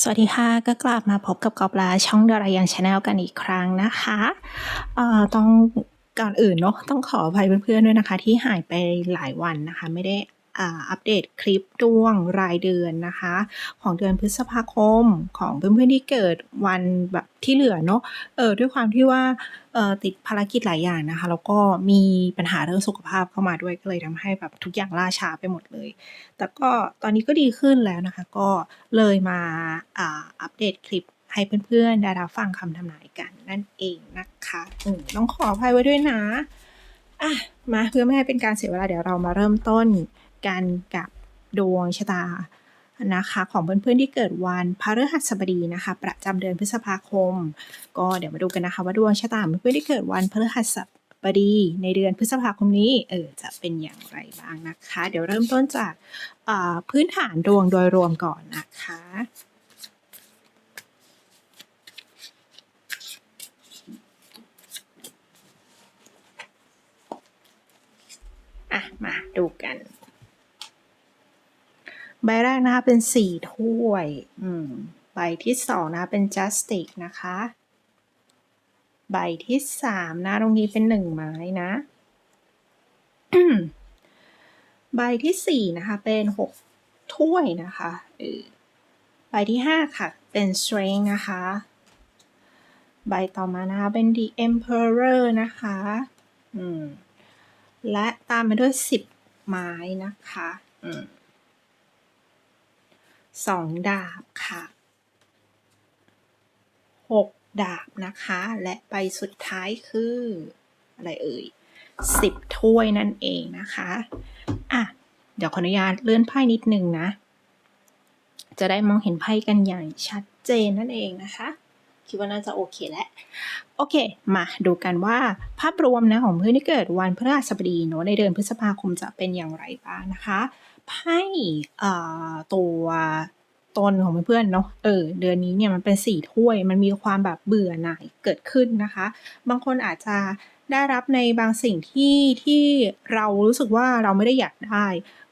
สวัสดีค่ะ ก็กลับมาพบกับกอบลาช่องดารายังชาแนลกันอีกครั้งนะคะเอ่อต้องก่อนอื่นเนาะต้องขออภัยเพื่อนๆด้วยนะคะ ที่หายไปหลายวันนะคะ ไม่ได้ อัปเดตคลิปดวงรายเดือนนะคะ ของเดือนพฤษภาคมของเพื่อนๆที่เกิดวันแบบที่เหลือเนาะเออด้วยความที่ว่าเออติดภารกิจหลายอย่างนะคะ แล้วก็มีปัญหาเรื่องสุขภาพเข้ามาด้วยก็เลยทำให้แบบทุกอย่างล่าช้าไปหมดเลย แต่ก็ตอนนี้ก็ดีขึ้นแล้วนะคะ ก็เลยมาอ่าอัปเดตคลิปให้เพื่อนๆได้รับฟังคำทำนายกันนั่นเองนะคะอืมต้องขออภัยไว้ด้วยนะอะมาเพื่อไม่ให้เป็นการเสียเวลาเดี๋ยวเรามาเริ่มต้น กันกับดวงชะตานะคะของเพื่อนๆที่เกิดวันพฤหัสบดีนะคะ ประจำเดือนพฤษภาคม ก็เดี๋ยวมาดูกันนะคะ ว่าดวงชะตาเพื่อนๆที่เกิดวันพฤหัสบดีในเดือนพฤษภาคมนี้เออจะเป็นอย่างไรบ้างนะคะ เดี๋ยวเริ่มต้นจากาพื้นฐานดวงโดยรวมก่อนนะคะอะมาดูกัน ใบแรกนะคะเป็นสี่ถ้วย อืม ใบที่สองนะคะเป็น justice นะคะ ใบที่สามนะ ตรงนี้เป็นหนึ่งไม้นะ ใบที่สี่นะคะ เป็นหกถ้วยนะคะเออใบที่ห้าค่ะ เป็น strength นะคะ ใบต่อมานะคะเป็น the emperor นะคะ อืม และตามมาด้วยสิบไม้นะคะ อืม สองดาบค่ะหกดาบนะคะ และใบสุดท้ายคือ อะไรเอ่ยสิบถ้วยนั่นเองนะคะอะเดี๋ยวขออนุญาตเลื่อนไพ่นิดนึงนะ จะได้มองเห็นไพ่กันอย่างชัดเจนนั่นเองนะคะ คิดว่าน่าจะโอเคแล้วโอเค มาดูกันว่าภาพรวมนะของเพื่อนที่เกิดวันพฤหัสบดีเนาะในเดือนพฤษภาคมจะเป็นอย่างไรบ้างนะคะ ไพ่เอ่อตัวตนของเพื่อนเนาะ เออ เดือนนี้เนี่ยมันเป็นสี่ถ้วย มันมีความแบบเบื่อหน่ายเกิดขึ้นนะคะ บางคนอาจจะได้รับในบางสิ่งที่ที่เรารู้สึกว่าเราไม่ได้อยากได้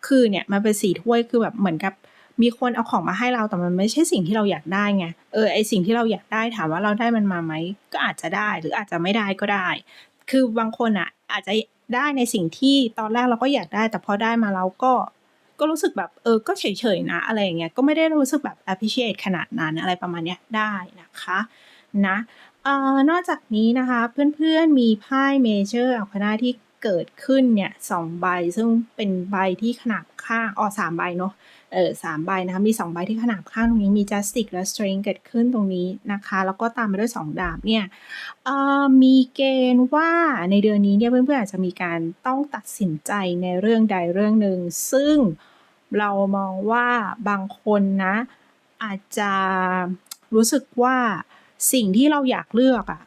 คือเนี่ยมันเป็นสี่ถ้วยคือแบบเหมือนกับมีคนเอาของมาให้เราแต่มันไม่ใช่สิ่งที่เราอยากได้ไง เออไอสิ่งที่เราอยากได้ถามว่าเราได้มันมาไหมก็อาจจะได้หรืออาจจะไม่ได้ก็ได้ คือบางคนอะอาจจะได้ในสิ่งที่ตอนแรกเราก็อยากได้ แต่พอได้มาเราก็ ก็รู้สึกแบบเออก็เฉยๆนะอะไรอย่างเงี้ยก็ไม่ได้รู้สึกแบบ appreciate ขนาดนั้นอะไรประมาณเนี้ยได้นะคะนะเอ่อนอกจากนี้นะคะเพื่อนๆมีไพ่เมเจอร์อัลคานาที่เกิดขึ้นเนี่ยสองใบซึ่งเป็นใบที่ขนาดข้างอ๋อสามใบเนาะ เออสามใบนะคะ มีสองใบที่ขนาบข้างตรงนี้มี justice และ strength เกิดขึ้นตรงนี้นะคะ แล้วก็ตามมาด้วยสองดาบเนี่ยมีเกณฑ์ว่าในเดือนนี้เนี่ยเพื่อนๆอาจจะมีการต้องตัดสินใจในเรื่องใดเรื่องหนึ่ง ซึ่งเรามองว่าบางคนนะอาจจะรู้สึกว่าสิ่งที่เราอยากเลือกอะ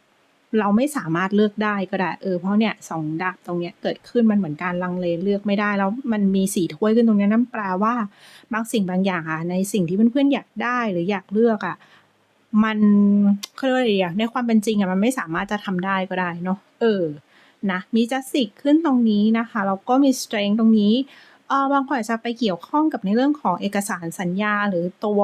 เราไม่สามารถเลือกได้ก็ได้เออเพราะเนี่ยสองดาบตรงเนี้ยเกิดขึ้นมันเหมือนการลังเลเลือกไม่ได้แล้วมันมีสีถ้วยขึ้นตรงนี้นั่นแปลว่าบางสิ่งบางอย่างอะในสิ่งที่เพื่อนๆอยากได้หรืออยากเลือกอะมันเขาเรียกว่าอะไรอะในความเป็นจริงอะมันไม่สามารถจะทำได้ก็ได้เนาะเออนะมีจัสติกขึ้นตรงนี้นะคะแล้วก็มีสเตร n งตรงนี้เออบางคนอาจจะไปเกี่ยวข้องกับในเรื่องของเอกสารสัญญาหรือตัว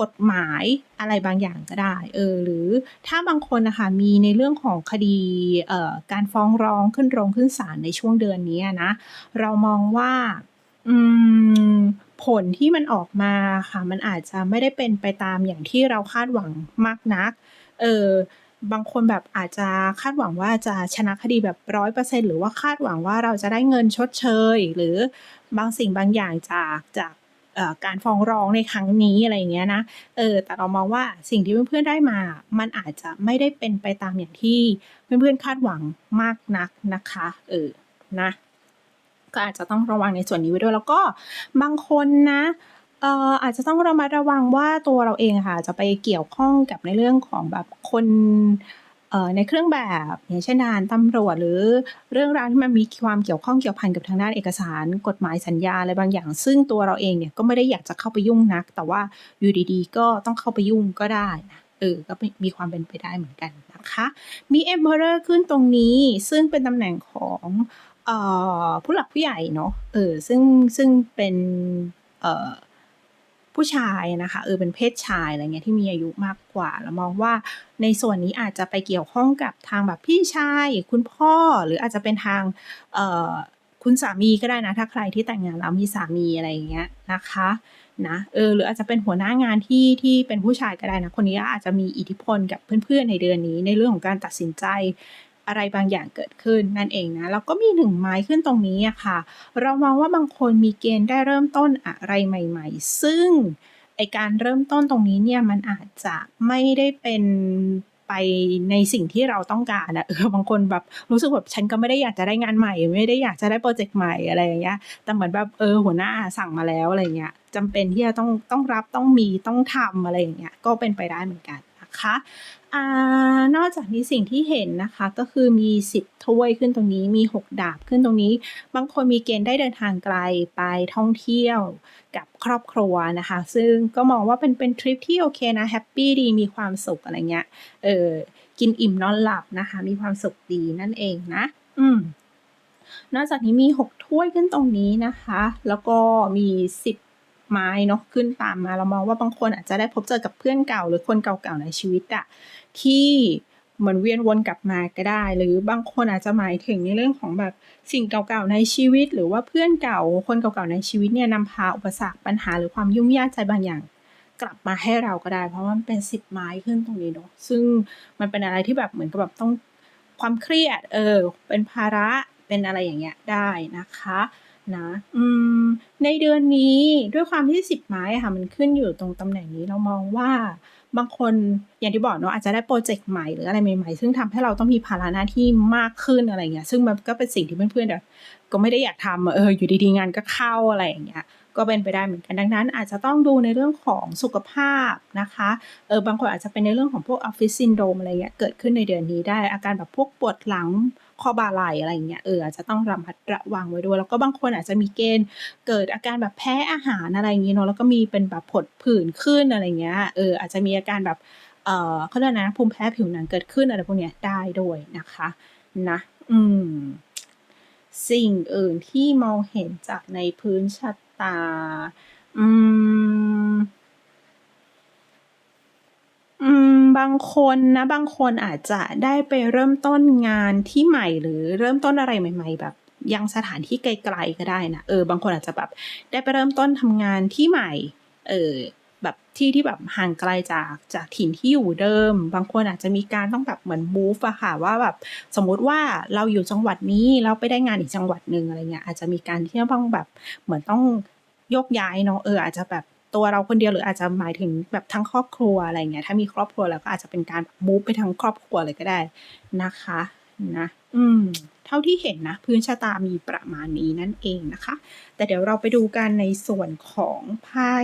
กฎหมายอะไรบางอย่างก็ได้เออหรือถ้าบางคนนะคะมีในเรื่องของคดีการฟ้องร้องขึ้นโรงขึ้นศาลในช่วงเดือนนี้นะเรามองว่าผลที่มันออกมาค่ะมันอาจจะไม่ได้เป็นไปตามอย่างที่เราคาดหวังมากนักเออบางคนแบบอาจจะคาดหวังว่าจะชนะคดีแบบร้อยเปอร์เซ็นหรือว่าคาดหวังว่าเราจะได้เงินชดเชย หรือบางสิ่งบางอย่างจากจาก การฟ้องร้องในครั้งนี้อะไรอย่างเงี้ยนะเออแต่เรามองว่าสิ่งที่เพื่อนๆได้มา มันอาจจะไม่ได้เป็นไปตามอย่างที่เพื่อนๆคาดหวังมากนักนะคะเออนะก็อาจจะต้องระวังในส่วนนี้ไว้ด้วยแล้วก็บางคนนะเอ่ออาจจะต้องระมัดระวังว่าตัวเราเองค่ะจะไปเกี่ยวข้องกับในเรื่องของแบบคน ในเครื่องแบบอย่างเช่นทหารตำรวจหรือเรื่องราวที่มันมีความเกี่ยวข้องเกี่ยวพันกับทางด้านเอกสาร กฎหมายสัญญาอะไรบางอย่าง ซึ่งตัวเราเองเนี่ยก็ไม่ได้อยากจะเข้าไปยุ่งนัก แต่ว่าอยู่ดีๆ ก็ต้องเข้าไปยุ่งก็ได้นะเออก็มีความเป็นไปได้เหมือนกันนะคะมี Emperor ขึ้นตรงนี้ซึ่งเป็นตำแหน่งของออผู้หลักผู้ใหญ่เนาะเออซึ่งซึ่งเป็นเอ่อ ผู้ชายนะคะเออเป็นเพศชายอะไรเงี้ยที่มีอายุมากกว่า แล้วมองว่าในส่วนนี้อาจจะไปเกี่ยวข้องกับทางแบบพี่ชาย คุณพ่อหรืออาจจะเป็นทางเอ่อคุณสามีก็ได้นะ ถ้าใครที่แต่งงานแล้วมีสามีอะไรอย่างเงี้ยนะคะนะเออหรืออาจจะเป็นหัวหน้างานที่ที่เป็นผู้ชายก็ได้นะคนนี้อาจจะมีอิทธิพลกับเพื่อนๆในเดือนนี้ ในเรื่องของการตัดสินใจ อะไรบางอย่างเกิดขึ้นนั่นเองนะแล้วก็มีหนึ่งไม้ขึ้นตรงนี้อะค่ะ เรามองว่าบางคนมีเกณฑ์ได้เริ่มต้นอะไรใหม่ ๆ ซึ่งไอการเริ่มต้นตรงนี้เนี่ยมันอาจจะไม่ได้เป็นไปในสิ่งที่เราต้องการอะเออบางคนแบบรู้สึกแบบฉันก็ไม่ได้อยากจะได้งานใหม่ ไม่ได้อยากจะได้โปรเจกต์ใหม่อะไรอย่างเงี้ยแต่เหมือนแบบเออหัวหน้าสั่งมาแล้วอะไรเงี้ยจำเป็นที่จะต้องต้องรับต้องมีต้องทำอะไรอย่างเงี้ยก็เป็นไปได้เหมือนกัน นะคะอนอกจากนี้สิ่งที่เห็นนะคะก็คือมี10ถ้วยขึ้นตรงนี้มี 6 ดาบขึ้นตรงนี้ บางคนมีเกณฑ์ได้เดินทางไกลไปท่องเที่ยวกับครอบครัวนะคะ ซึ่งก็มองว่าเป็นเป็นทริปที่โอเคนะแฮปปี้ดีมีความสุขอะไรเงี้ยเออกินอิ่มนอนหลับนะคะ มีความสุขดีนั่นเองนะ อืมนอกจากนี้มี 6 ถ้วยขึ้นตรงนี้นะคะ แล้วก็มี 10 ไม้เนาะขึ้นตามมา เรามองว่าบางคนอาจจะได้พบเจอกับเพื่อนเก่า หรือคนเก่าๆในชีวิตอะที่เหมือนเวียนวนกลับมาก็ได้ หรือบางคนอาจจะหมายถึงในเรื่องของแบบสิ่งเก่าๆในชีวิต หรือว่าเพื่อนเก่าคนเก่าๆในชีวิตเนี่ยนำพาอุปสรรคปัญหาหรือความยุ่งยากใจบางอย่างกลับมาให้เราก็ได้ เพราะมันเป็นสิบไม้ขึ้นตรงนี้เนาะซึ่งมันเป็นอะไรที่แบบเหมือนกับแบบต้องความเครียดเออเป็นภาระเป็นอะไรอย่างเงี้ยได้นะคะ นะ อืม ในเดือนนี้ด้วยความที่สิบไม้ค่ะ มันขึ้นอยู่ตรงตำแหน่งนี้เรามองว่าบางคนอย่างที่บอกเนาะอาจจะได้โปรเจกต์ใหม่หรืออะไรใหม่ๆ ซึ่งทำให้เราต้องมีภาระหน้าที่มากขึ้นอะไรเงี้ย ซึ่งมันก็เป็นสิ่งที่เพื่อนๆแบบก็ไม่ได้อยากทำเอออยู่ดีๆงานก็เข้าอะไรอย่างเงี้ยก็เป็นไปได้เหมือนกันดังนั้น อาจจะต้องดูในเรื่องของสุขภาพนะคะเออบางคนอาจจะเป็นในเรื่องของพวกออฟฟิศซินโดรมอะไรเงี้ยเกิดขึ้นในเดือนนี้ได้อาการแบบพวกปวดหลัง ข้อบ่าไหลอะไรเงี้ยเอออาจจะต้องระมัดระวังไว้ด้วย แล้วก็บางคนอาจจะมีเกณฑ์เกิดอาการแบบแพ้อาหารอะไรอย่างเงี้เนาะแล้วก็มีเป็นแบบผดผื่นขึ้นอะไรเงี้ยเอออาจจะมีอาการแบบเออเขาเรียกนะภูมิแพ้ผิวหนังเกิดขึ้นอะไรพวกเนี้ยได้ด้วยนะคะนะอืมสิ่งอื่นที่มองเห็นจากในพื้นชะตา อืม อืมบางคนนะ บางคนอาจจะได้ไปเริ่มต้นงานที่ใหม่หรือเริ่มต้นอะไรใหม่ ๆ แบบยังสถานที่ไกลๆก็ได้นะเออบางคนอาจจะแบบได้ไปเริ่มต้นทำงานที่ใหม่ เออแบบที่ที่แบบห่างไกลจากจากถิ่นที่อยู่เดิม บางคนอาจจะมีการต้องแบบเหมือน move อะค่ะว่าแบบสมมุติว่าเราอยู่จังหวัดนี้แล้วไปได้งานอีกจังหวัดหนึ่งอะไรเงี้ยอาจจะมีการที่ต้องแบบเหมือนต้องยกย้ายเนาะเอออาจจะแบบ ตัวเราคนเดียวหรืออาจจะหมายถึงแบบทั้งครอบครัวอะไรเงี้ยถ้ามีครอบครัวแล้วก็อาจจะเป็นการมูฟไปทั้งครอบครัวเลยก็ได้นะคะนะอืมเท่าที่เห็นนะ พื้นชะตามีประมาณนี้นั่นเองนะคะ แต่เดี๋ยวเราไปดูกันในส่วนของไพ่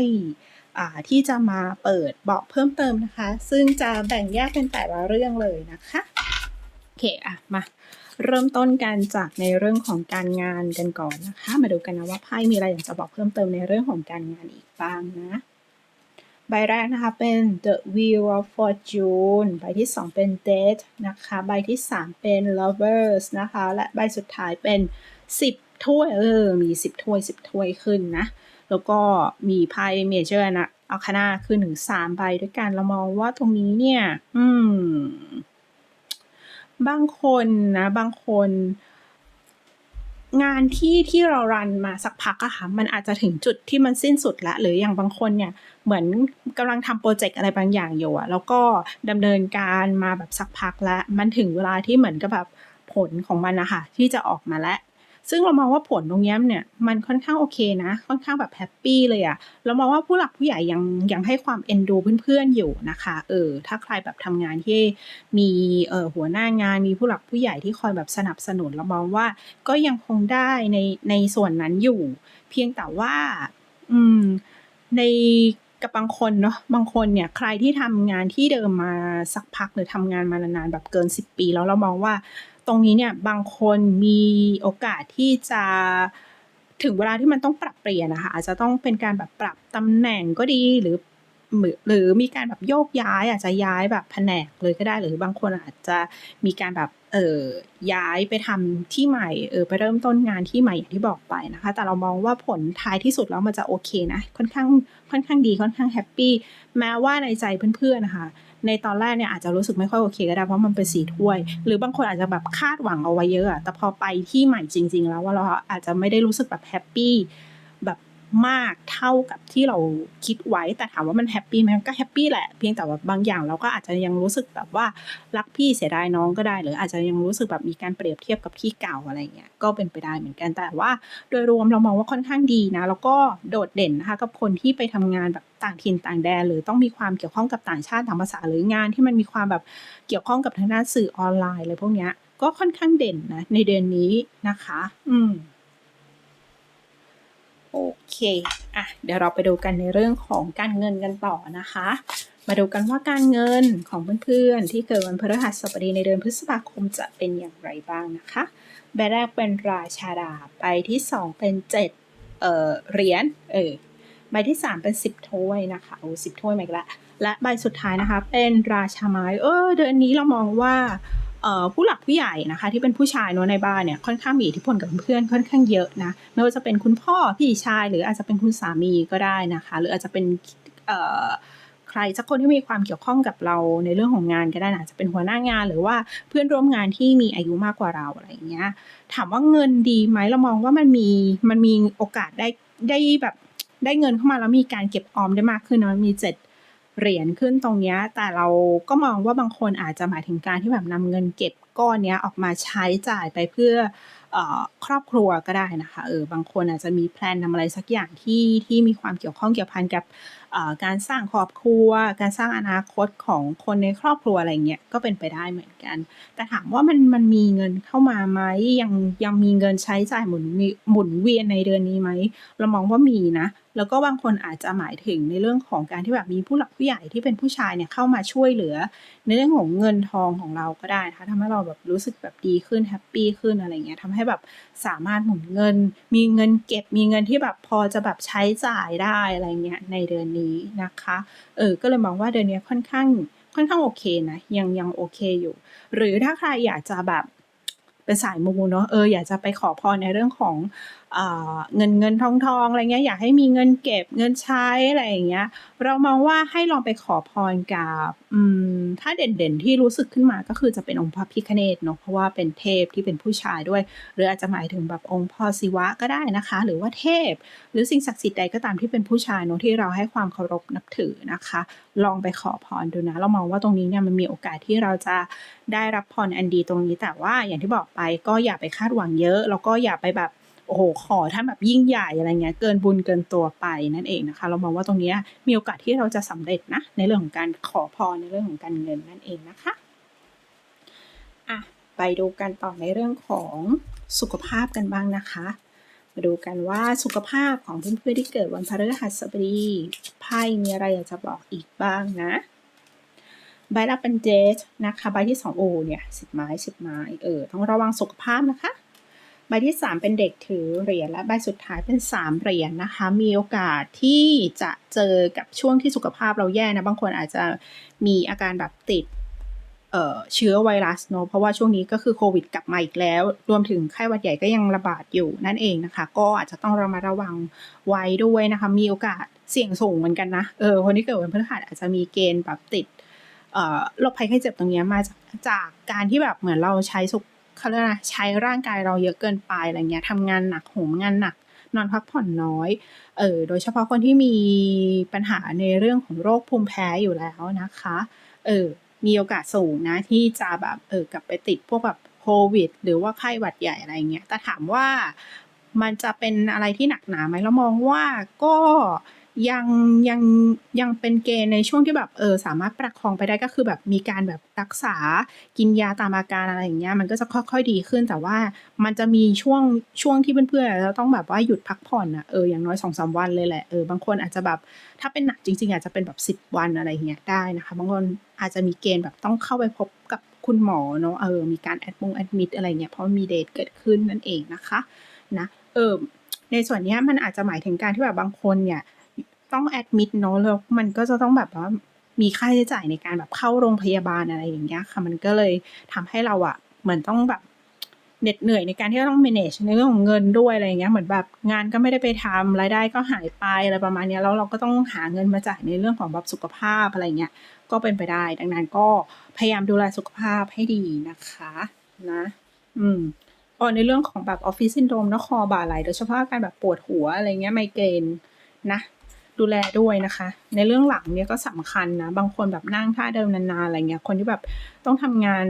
ที่จะมาเปิดบอกเพิ่มเติมนะคะ ซึ่งจะแบ่งแยกเป็นแต่ละเรื่องเลยนะคะ อเคอะมาเริ่มต้นกันจากในเรื่องของการงานกันก่อนนะคะ มาดูกันนะว่าไพ่มีอะไรอยากจะบอกเพิ่มเติมในเรื่องของการงานอีกบ้างนะ ใบแรกนะคะเป็น The Wheel of Fortune ใบที่ 2 เป็น Death นะคะ ใบที่ 3 เป็น Lovers นะคะ และใบสุดท้ายเป็น 10 ถ้วยเออ มี 10 ถ้วย 10 ถ้วยขึ้นนะ แล้วก็มีไพ่เมเจอร์นะ เอาคานาขึ้นถึง3ใบด้วยกันเรามองว่าตรงนี้เนี่ย อืม บางคนนะบางคน งานที่ที่เรารันมาสักพักอะค่ะมันอาจจะถึงจุดที่มันสิ้นสุดแล้วหรืออย่างบางคนเนี่ยเหมือนกำลังทำโปรเจกต์อะไรบางอย่างอยู่อะแล้วก็ดำเนินการมาแบบสักพักละมันถึงเวลาที่เหมือนกับแบบผลของมันนะคะที่จะออกมาแล้ว ซึ่งเรามองว่าผลตรงนี้เนี่ยมันค่อนข้างโอเคนะ ค่อนข้างแบบแฮปปี้เลยอะเรามองว่าผู้หลักผู้ใหญ่ยังยังให้ความเอ็นดูเพื่อนๆอยู่นะคะเออถ้าใครแบบทำงานที่มีเออหัวหน้างานมีผู้หลักผู้ใหญ่ที่คอยแบบสนับสนุนเรามองว่าก็ยังคงได้ในในส่วนนั้นอยู่ เพียงแต่ว่าอืมในกับบางคนเนาะบางคนเนี่ยใครที่ทำงานที่เดิมมาสักพักหรือทำงานมานานๆแบบเกิน 10 ปี แล้วเรามองว่า ตรงนี้เนี่ยบางคนมีโอกาสที่จะถึงเวลาที่มันต้องปรับเปลี่ยนนะคะอาจจะต้องเป็นการแบบปรับตำแหน่งก็ดีหรือหรือมีการแบบโยกย้าย อาจจะย้ายแบบแผนกเลยก็ได้หรือบางคนอาจจะมีการแบบเออย้ายไปทำที่ใหม่เออไปเริ่มต้นงานที่ใหม่อย่างที่บอกไปนะคะ แต่เรามองว่าผลท้ายที่สุดแล้วมันจะโอเคนะค่อนข้างค่อนข้างดีค่อนข้างแฮปปี้แม้ว่าในใจเพื่อนๆนะคะ ในตอนแรกเนี่ยอาจจะรู้สึกไม่ค่อยโอเคก็ได้เพราะมันเป็นสีถ้วย หรือบางคนอาจจะแบบคาดหวังเอาไว้เยอะแต่พอไปที่ใหม่จริง ๆ แล้วว่าเราอาจจะไม่ได้รู้สึกแบบแฮปปี้ มากเท่ากับที่เราคิดไว้ แต่ถามว่ามันแฮปปี้ไหมก็แฮปปี้แหละ เพียงแต่ว่าบางอย่างเราก็อาจจะยังรู้สึกแบบว่ารักพี่เสียดายน้องก็ได้ หรืออาจจะยังรู้สึกแบบมีการเปรียบเทียบกับที่เก่าอะไรเงี้ย ก็เป็นไปได้เหมือนกัน แต่ว่าโดยรวมเรามองว่าค่อนข้างดีนะ แล้วก็โดดเด่นนะคะกับคนที่ไปทำงานแบบต่างถิ่นต่างแดน หรือต้องมีความเกี่ยวข้องกับต่างชาติต่างภาษาหรืองานที่มันมีความแบบเกี่ยวข้องกับทางด้านสื่อออนไลน์อะไรพวกเนี้ย ก็ค่อนข้างเด่นนะในเดือนนี้นะคะ อืม โอเค อะ เดี๋ยวเราไปดูกันในเรื่องของการเงินกันต่อนะคะ มาดูกันว่าการเงินของเพื่อนๆ ที่เกิดวันพฤหัสบดีในเดือนพฤษภาคมจะเป็นอย่างไรบ้างนะคะ ใบแรกเป็นราชาดา ใบที่สองเป็นเจ็ดเอ่อ เหรียญ เออ ใบที่สามเป็นสิบถ้วยนะคะ โอ้สิบถ้วยมาอีกแล้วและใบสุดท้ายนะคะ เป็นราชาไม้ เออ เดือนนี้เรามองว่า ผู้หลักผู้ใหญ่นะคะ ที่เป็นผู้ชายเนอะในบ้านเนี่ยค่อนข้างมีอิทธิพลกับเพื่อนค่อนข้างเยอะนะไม่ว่าจะเป็นคุณพ่อพี่ชาย หรืออาจจะเป็นคุณสามีก็ได้นะคะ หรืออาจจะเป็นใครสักคนที่มีความเกี่ยวข้องกับเราในเรื่องของงานก็ได้นะอาจจะเป็นหัวหน้างาน หรือว่าเพื่อนร่วมงานที่มีอายุมากกว่าเราอะไรอย่างเงี้ยถามว่าเงินดีไหมเรามองว่ามันมีมันมีโอกาสได้ได้แบบได้เงินเข้ามาแล้วมีการเก็บออมได้มากขึ้นนะมันมีเจ็ด เหรียญขึ้นตรงนี้แต่เราก็มองว่าบางคนอาจจะหมายถึงการที่แบบนำเงินเก็บก้อนนี้ออกมาใช้จ่ายไปเพื่ออครอบครัวก็ได้นะคะเออบางคนอาจจะมีแพลนทำอะไรสักอย่างที่ที่มีความเกี่ยวข้องเกี่ยวพันกับ การสร้างครอบครัว การสร้างอนาคตของคนในครอบครัวอะไรเงี้ยก็เป็นไปได้เหมือนกัน แต่ถามว่ามันมันมีเงินเข้ามาไหมยังยังมีเงินใช้จ่ายหมุนหมุนเวียนในเดือนนี้ไหมเรามองว่ามีนะแล้วก็บางคนอาจจะหมายถึงในเรื่องของการที่แบบมีผู้หลักผู้ใหญ่ที่เป็นผู้ชายเนี่ยเข้ามาช่วยเหลือ ในเรื่องของเงินทองของเราก็ได้นะคะทำให้เราแบบรู้สึกแบบดีขึ้นแฮปปี้ขึ้นอะไรเงี้ยทำให้แบบสามารถหมุนเงิน มีเงินเก็บมีเงินที่แบบพอจะแบบใช้จ่ายได้อะไรเงี้ยในเดือนนี้นะคะ เออ ก็เลยมองว่าเดือนนี้ค่อนข้างค่อนข้างโอเคนะ ยังยังโอเคอยู่ หรือถ้าใครอยากจะแบบเป็นสายมูเนาะ เออ อยากจะไปขอพรในเรื่องของ เงินเงินทองทองอะไรเงี้ยอยากให้มีเงินเก็บเงินใช้อะไรอย่างเงี้ย เรามองว่าให้ลองไปขอพรกับอืมถ้าเด่นๆที่รู้สึกขึ้นมาก็คือจะเป็นองค์พระพิฆเนศเนาะเพราะว่าเป็นเทพที่เป็นผู้ชายด้วย หรืออาจจะหมายถึงแบบองค์พ่อศิวะก็ได้นะคะ หรือว่าเทพ หรือสิ่งศักดิ์สิทธิ์ใดก็ตามที่เป็นผู้ชายเนาะที่เราให้ความเคารพนับถือนะคะ ลองไปขอพรดูนะ เรามองว่าตรงนี้เนี่ยมันมีโอกาสที่เราจะได้รับพรอันดีตรงนี้แต่ว่าอย่างที่บอกไปก็อย่าไปคาดหวังเยอะแล้วก็อย่าไปแบบ โอ้โหขอท่านแบบยิ่งใหญ่อะไรเงี้ยเกินบุญเกินตัวไปนั่นเองนะคะ เรามองว่าตรงนี้มีโอกาสที่เราจะสำเร็จนะในเรื่องของการขอพรในเรื่องของการเงินนั่นเองนะคะอะไปดูกันต่อในเรื่องของสุขภาพกันบ้างนะคะ มาดูกันว่าสุขภาพของเพื่อนๆที่เกิดวันพฤหัสบดีไพ่มีอะไรอยากจะบอกอีกบ้างนะใบแรกเป็นเดทนะคะ ใบที่สองโอเนี่ยสิบไม้สิบไม้เออต้องระวังสุขภาพนะคะ ใบที่สามเป็นเด็กถือเหรียญและใบสุดท้ายเป็นสามเหรียญนะคะ มีโอกาสที่จะเจอกับช่วงที่สุขภาพเราแย่นะ บางคนอาจจะมีอาการแบบติดเเชื้อไวรัสเนอะเพราะว่าช่วงนี้ก็คือโควิดกลับมาอีกแล้ว รวมถึงไข้หวัดใหญ่ก็ยังระบาดอยู่นั่นเองนะคะ ก็อาจจะต้องระมัดระวังไว้ด้วยนะคะ มีโอกาสเสี่ยงสูงเหมือนกันนะเออคนที่เกิดวันพฤหัสอาจจะมีเกณฑ์แบบติดโรคภัยไข้เจ็บตรงนี้มาจากจากการที่แบบเหมือนเราใช้สุข เขาเรียกอะไรใช้ร่างกายเราเยอะเกินไปอะไรเงี้ยทำงานหนักโหมงานหนักนอนพักผ่อนน้อย เออโดยเฉพาะคนที่มีปัญหาในเรื่องของโรคภูมิแพ้อยู่แล้วนะคะ เออ มีโอกาสสูงนะที่จะแบบเออกลับไปติดพวกแบบโควิด หรือว่าไข้หวัดใหญ่อะไรเงี้ย แต่ถามว่ามันจะเป็นอะไรที่หนักหนาไหมเรามองว่าก็ ยังยังยังเป็นเกณฑ์ในช่วงที่แบบเออสามารถประคองไปได้ก็คือแบบมีการแบบรักษากินยาตามอาการอะไรอย่างเงี้ยมันก็จะค่อย ๆ ดีขึ้นแต่ว่ามันจะมีช่วงช่วงที่เพื่อนๆเราต้องแบบว่าหยุดพักผ่อนอะเอออย่างน้อยสองสามวันเลยแหละเออบางคนอาจจะแบบถ้าเป็นหนักจริง ๆ อาจจะเป็นแบบสิบวันอะไรเงี้ยได้นะคะบางคนอาจจะมีเกณฑ์แบบต้องเข้าไปพบกับคุณหมอเนาะเออมีการแอดมงแอดมิดอะไรเงี้ยเพราะมีเดทเกิดขึ้นนั่นเองนะคะนะเออในส่วนนี้มันอาจจะหมายถึงการที่แบบบางคนเนี่ย ต้องแอดมิดเนาะแล้วมันก็จะต้องแบบว่ามีค่าใช้จ่ายในการแบบเข้าโรงพยาบาลอะไรอย่างเงี้ยค่ะ มันก็เลยทำให้เราอะเหมือนต้องแบบเหน็ดเหนื่อยในการที่ต้อง manage ในเรื่องของเงินด้วยอะไรอย่างเงี้ยเหมือนแบบงานก็ไม่ได้ไปทำรายได้ก็หายไปอะไรประมาณเนี้ยแล้วเราก็ต้องหาเงินมาจ่ายในเรื่องของแบบสุขภาพอะไรเงี้ยก็เป็นไปได้ ดังนั้นก็พยายามดูแลสุขภาพให้ดีนะคะนะ อืมอ๋อในเรื่องของแบบออฟฟิศซินโดรมนะคอบ่าไหลโดยเฉพาะการแบบปวดหัวอะไรเงี้ยไมเกรนนะ ดูแลด้วยนะคะ ในเรื่องหลังเนี่ยก็สำคัญนะ บางคนแบบนั่งท่าเดิมนานๆอะไรเงี้ย คนที่แบบต้องทำงาน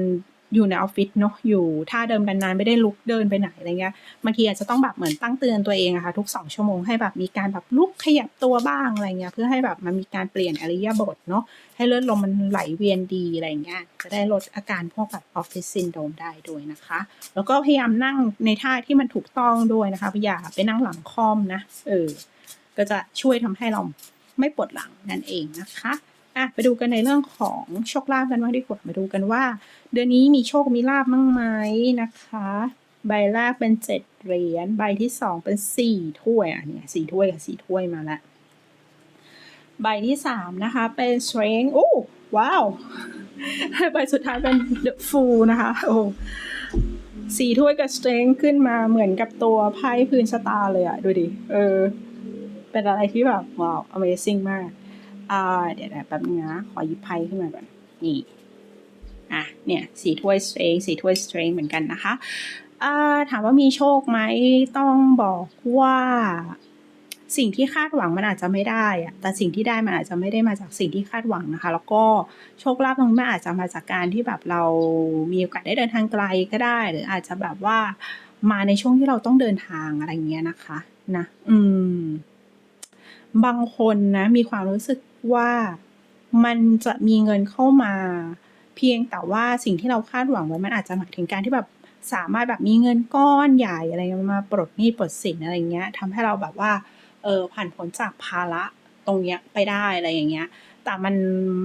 อยู่ในออฟฟิศเนาะอยู่ท่าเดิมนานๆไม่ได้ลุกเดินไปไหนอะไรเงี้ยบางทีอาจจะต้องแบบเหมือนตั้งเตือนตัวเองอะค่ะทุกสองชั่วโมงให้แบบมีการแบบลุกขยับตัวบ้างอะไรเงี้ยเพื่อให้แบบมันมีการเปลี่ยนอริยบทเนาะให้เลือดลมมันไหลเวียนดีอะไรเงี้ยจะได้ลดอาการพวกแบบออฟฟิศซินโดมได้ด้วยนะคะ แล้วก็พยายามนั่งในท่าที่มันถูกต้องด้วยนะคะอย่าไปนั่งหลังคอมนะเออ ก็จะช่วยทำให้เราไม่ปวดหลังนั่นเองนะคะอะไปดูกันในเรื่องของโชคลาภกันว่างดีกว่ามาดูกันว่า เดือนนี้มีโชคมีลาบมั้งไหมนะคะ ใบแรกเป็นเจ็ดเหรียญใบที่สองเป็นสี่ถ้วยอะเนี่ยสี่ถ้วยกับสี่ถ้วยมาล้วใบที่สามนะคะเป็น strength โอ้ว้าวใบสุดท้ายเป็น the fool นะคะโอ้สี่ถ้วยกับ strength ขึ้นมาเหมือนกับตัวไพ่พื้นชะตาเลยอะดูดิเออ เป็นอะไรที่แบบว้าว amazing มากอ่าเดี๋ยวนะแป๊บนึงนะ ขอหยิบไพ่ขึ้นมาก่อนนี่อะเนี่ยสีถ้วย strength สีถ้วย strength เหมือนกันนะคะอ่าถามว่ามีโชคไหมต้องบอกว่าสิ่งที่คาดหวังมันอาจจะไม่ได้อะแต่สิ่งที่ได้มันอาจจะไม่ได้มาจากสิ่งที่คาดหวังนะคะ แล้วก็โชคลาภตรงนี้มันอาจจะมาจากการที่แบบเรามีโอกาสได้เดินทางไกลก็ได้ หรืออาจจะแบบว่ามาในช่วงที่เราต้องเดินทางอะไรเงี้ยนะคะ นะ อืม บางคนนะมีความรู้สึกว่ามันจะมีเงินเข้ามา เพียงแต่ว่าสิ่งที่เราคาดหวังไว้มันอาจจะหมายถึงการที่แบบสามารถแบบมีเงินก้อนใหญ่อะไรมาปลดหนี้ปลดสินอะไรเงี้ยทำให้เราแบบว่าเออผ่านพ้นจากภาระตรงเนี้ยไปได้อะไรอย่างเงี้ย แต่มัน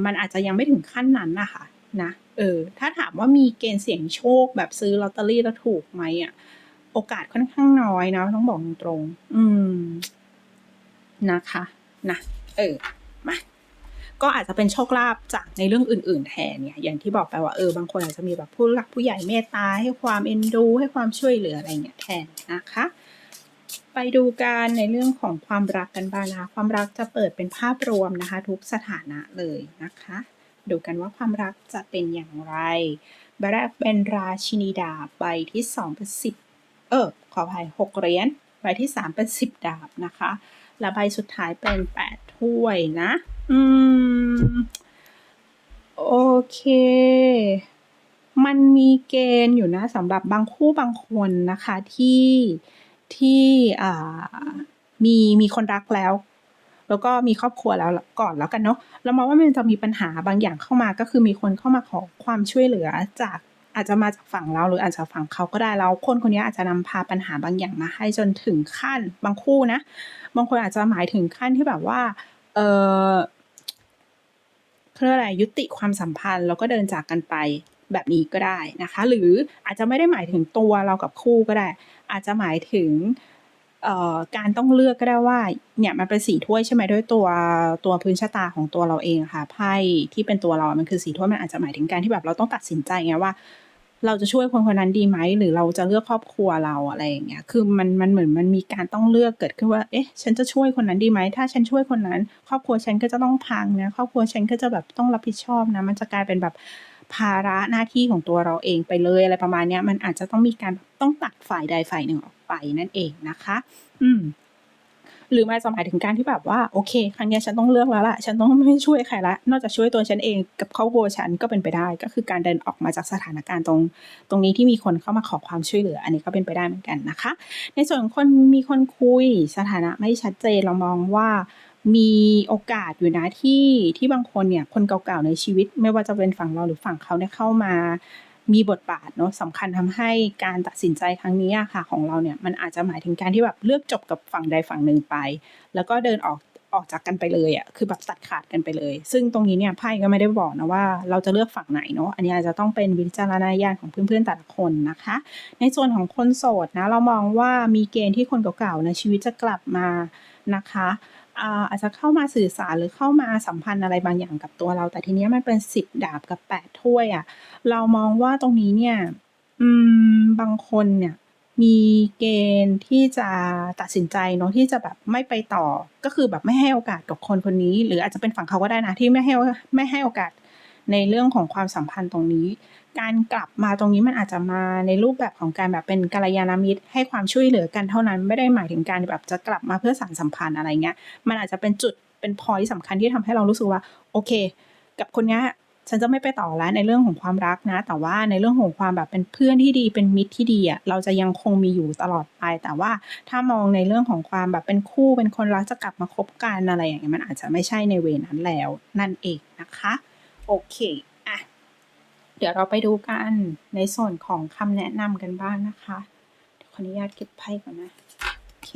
มันอาจจะยังไม่ถึงขั้นนั้นนะคะนะเออถ้าถามว่ามีเกณฑ์เสี่ยงโชคแบบซื้อลอตเตอรี่แล้วถูกไหมอะโอกาสค่อนข้างน้อยนะต้องบอกตรง อืม นะคะนะเออมาก็อาจจะเป็นโชคลาภจากในเรื่องอื่น ๆ แทนเนี่ยอย่างที่บอกไปว่าเออบางคนอาจจะมีแบบผู้หลักผู้ใหญ่เมตตาให้ความเอ็นดู ให้ความช่วยเหลืออะไรเงี้ยแทนนะคะ ไปดูกันในเรื่องของความรักกันบ้างนะคะความรักจะเปิดเป็นภาพรวมนะคะ ทุกสถานะเลยนะคะ ดูกันว่าความรักจะเป็นอย่างไรใบแรกเป็นราชินีดาบใบที่สองเป็นสิบเออขออภัยหกเหรียญใบที่สามเป็นสิบดาบนะคะ และใบสุดท้ายเป็นแปดถ้วยนะ อืม โอเค มันมีเกณฑ์อยู่นะสำหรับบางคู่บางคนนะคะที่ที่อ่ามีมีคนรักแล้ว แล้วก็มีครอบครัวแล้วก่อนแล้วกันเนาะเรามองว่ามันจะมีปัญหาบางอย่างเข้ามาก็คือมีคนเข้ามาขอความช่วยเหลือจาก อาจจะมาจากฝั่งเราหรืออาจจะฝั่งเขาก็ได้แล้วคนคนนี้อาจจะนำพาปัญหาบางอย่างมาให้จนถึงขั้นบางคู่นะ บางคนอาจจะหมายถึงขั้นที่แบบว่า เออเรียกอะไรยุติความสัมพันธ์แล้วก็เดินจากกันไปแบบนี้ก็ได้นะคะ หรืออาจจะไม่ได้หมายถึงตัวเรากับคู่ก็ได้ อาจจะหมายถึง การต้องเลือกก็ได้ว่าเนี่ยมันเป็นสีถ้วยใช่ไหมด้วยตัวตัวพื้นชะตาของตัวเราเองค่ะไพ่ที่เป็นตัวเรา มันคือสีถ้วยมันอาจจะหมายถึงการที่แบบเราต้องตัดสินใจไงว่า เราจะช่วยคนคนนั้นดีไหมหรือเราจะเลือกครอบครัวเราอะไรอย่างเงี้ยคือมันมันเหมือนมันมีการต้องเลือกเกิดขึ้นว่า เอ๊ะ ฉันจะช่วยคนนั้นดีไหมถ้าฉันช่วยคนนั้น ครอบครัวฉันก็จะต้องพังนะครอบครัวฉันก็จะแบบต้องรับผิดชอบนะมันจะกลายเป็นแบบภาระหน้าที่ของตัวเราเองไปเลยอะไรประมาณเนี้ยมันอาจจะต้องมีการต้องตัดฝ่ายใดฝ่ายหนึ่งออก ไปนั่นเองนะคะ อืมหรือมาจะหมายถึงการที่แบบว่าโอเค ครั้งนี้ฉันต้องเลือกแล้วล่ะฉันต้องไม่ช่วยใครละ นอกจากช่วยตัวฉันเองกับครอบครัวฉันก็เป็นไปได้ ก็คือการเดินออกมาจากสถานการณ์ตรง ตรงนี้ที่มีคนเข้ามาขอความช่วยเหลือ อันนี้ก็เป็นไปได้เหมือนกันนะคะ ในส่วนของคนมีคนคุยสถานะไม่ชัดเจนเรามองว่ามีโอกาสอยู่นะที่ที่บางคนเนี่ยคนเก่าๆในชีวิต ไม่ว่าจะเป็นฝั่งเราหรือฝั่งเขาเนี่ยเข้ามา มีบทบาทเนาะสำคัญทำให้การตัดสินใจครั้งนี้ค่ะของเราเนี่ยมันอาจจะหมายถึงการที่แบบเลือกจบกับฝั่งใดฝั่งหนึ่งไป แล้วก็เดินออกออกจากกันไปเลยอะคือแบบตัดขาดกันไปเลย ซึ่งตรงนี้เนี่ยไพ่ก็ไม่ได้บอกนะว่าเราจะเลือกฝั่งไหนเนาะอันนี้อาจจะต้องเป็นวิจารณญาณของเพื่อนๆแต่ละคนนะคะ ในส่วนของคนโสดนะเรามองว่ามีเกณฑ์ที่คนเก่าๆในชีวิตจะกลับมานะคะ อาจจะเข้ามาสื่อสารหรือเข้ามาสัมพันธ์อะไรบางอย่างกับตัวเรา แต่ทีนี้มันเป็น10ดาบกับ8ถ้วยอะเรามองว่าตรงนี้เนี่ยอืมบางคนเนี่ยมีเกณฑ์ที่จะตัดสินใจเนาะที่จะแบบไม่ไปต่อ ก็คือแบบไม่ให้โอกาสกับคนคนนี้ หรืออาจจะเป็นฝั่งเขาก็ได้นะที่ไม่ให้ไม่ให้โอกาสในเรื่องของความสัมพันธ์ตรงนี้การกลับมาตรงนี้มันอาจจะมาในรูปแบบของการแบบเป็นกัลยาณมิตร ให้ความช่วยเหลือกันเท่านั้นไม่ได้หมายถึงการแบบจะกลับมาเพื่อสานสัมพันธ์อะไรเงี้ยมันอาจจะเป็นจุดเป็นพอยนต์สำคัญที่ทำให้เรารู้สึกว่าโอเค กับคนนี้ฉันจะไม่ไปต่อแล้วในเรื่องของความรักนะ แต่ว่าในเรื่องของความแบบเป็นเพื่อนที่ดีเป็นมิตรที่ดีอะเราจะยังคงมีอยู่ตลอดไป แต่ว่าถ้ามองในเรื่องของความแบบเป็นคู่เป็นคนรักจะกลับมาคบกันอะไรอย่างเงี้ยมันอาจจะไม่ใช่ในเวนั้นแล้วนั่นเองนะคะ โอเค เดี๋ยวเราไปดูกันในส่วนของคำแนะนำกันบ้างนะคะ เดี๋ยวขออนุญาตเก็บไพ่ก่อนนะโอเค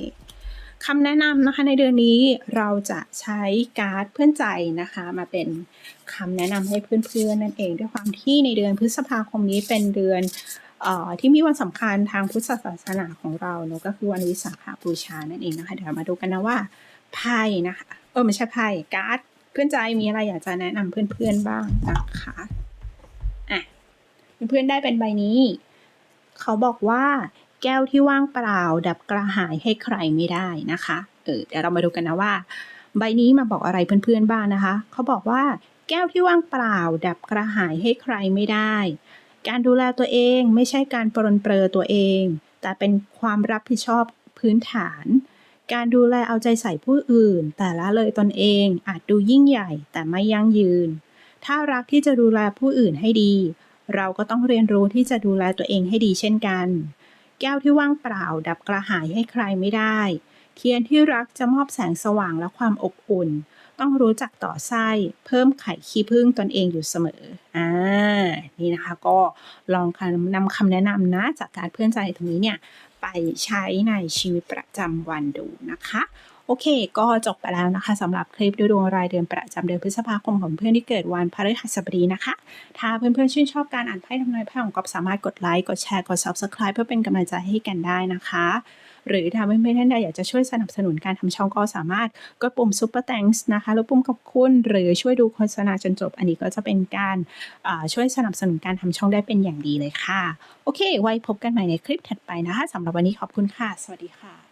คำแนะนำนะคะในเดือนนี้เราจะใช้การ์ดเพื่อนใจนะคะ มาเป็นคำแนะนำให้เพื่อนๆนั่นเอง ด้วยความที่ในเดือนพฤษภาคมนี้เป็นเดือนออที่มีวันสำคัญทางพุทธศาสนาของเราเนอะก็คือวันวิสาขบูชานั่นเองนะคะเดี๋ยวมาดูกันนะว่าไพ่นะคะเออไม่ใช่ไพ่การ์ดเพื่อนใจมีอะไรอยากจะแนะนำเพื่อนๆบ้างนะคะ เพื่อนๆได้เป็นใบนี้ เขาบอกว่าแก้วที่ว่างเปล่า ดับกระหายให้ใครไม่ได้นะคะ เออเดี๋ยวเรามาดูกันนะว่า ใบนี้มาบอกอะไรเพื่อนๆบ้างนะคะ เขาบอกว่า แก้วที่ว่างเปล่า ดับกระหายให้ใครไม่ได้ การดูแลตัวเองไม่ใช่การปรนเปรอตัวเอง แต่เป็นความรับผิดชอบพื้นฐาน การดูแลเอาใจใส่ผู้อื่น แต่ละเลยตนเองอาจดูยิ่งใหญ่แต่ไม่ยั่งยืน ถ้ารักที่จะดูแลผู้อื่นให้ดี เราก็ต้องเรียนรู้ที่จะดูแลตัวเองให้ดีเช่นกัน แก้วที่ว่างเปล่า ดับกระหายให้ใครไม่ได้ เทียนที่รักจะมอบแสงสว่างและความอบอุ่น ต้องรู้จักต่อไส้ เพิ่มไข่ขี้ผึ้งตนเองอยู่เสมออ่านี่นะคะก็ลองคำนำคำแนะนำนะจากการเพื่อนใจตรงนี้เนี่ยไปใช้ในชีวิตประจำวันดูนะคะ โอเค ก็จบไปแล้วนะคะสำหรับคลิปดูดวงรายเดือนประจำเดือนพฤษภาคมของเพื่อนที่เกิดวันพฤหัสบดีนะคะ ถ้าเพื่อนๆชื่นชอบการอ่านไพ่ทำนายไพ่ของก๊อฟสามารถกดไลค์กดแชร์กด subscribe เพื่อเป็นกำลังใจให้กันได้นะคะ หรือถ้าเพื่อนๆท่านใดอยากจะช่วยสนับสนุนการทำช่องก็สามารถกดปุ่ม super thanks นะคะหรือปุ่มขอบคุณหรือช่วยดูโฆษณาจนจบ อันนี้ก็จะเป็นการช่วยสนับสนุนการทำช่องได้เป็นอย่างดีเลยค่ะ โอเค ไว้พบกันใหม่ในคลิปถัดไปนะคะสำหรับวันนี้ขอบคุณค่ะ สวัสดีค่ะ